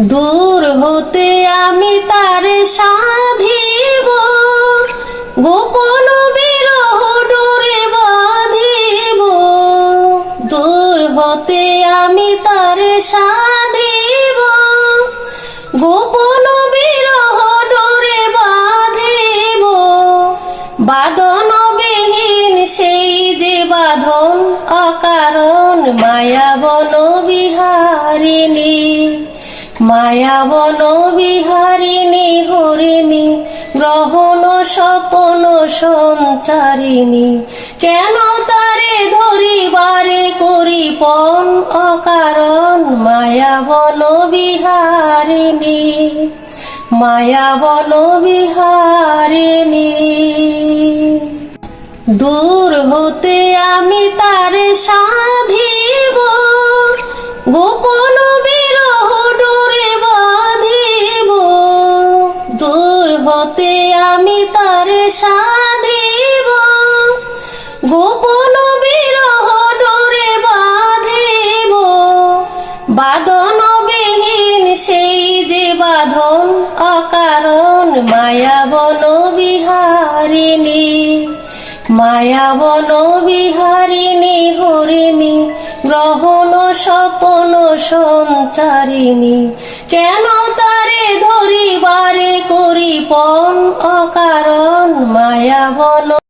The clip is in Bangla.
দূর হতে আমি তার সাধিব। গোপন বিরহ ডোরে বাঁধিব। দূর হতে আমি তার সাধিব। গোপন বিরহ ডোরে বাঁধিব। বাদন বিহীন সেই যে বাঁধন, অকারণ মায়াবন বিহারিণী। মায়াবন বিহারিণী, হরিণী, গ্রহণ স্বপন সঞ্চারিণী, কেন তারে ধরিবারে করি পণ অকারণ মায়াবন বিহারিণী মায়াবন বিহারিণী, দূর হতে আমি তার হতে আমি তার সাধিব। গোপন বিরহ ডোরে বাঁধিব। বাদন বিহীন সেই যে বাঁধন, অকারণ মায়াবন বিহারিণী। মায়াবন বিহারিণী হরিণী, গ্রহণ স্বপন সঞ্চারিণী। কেন তারে ধরিবারে করি পণ অকারণ মায়াবন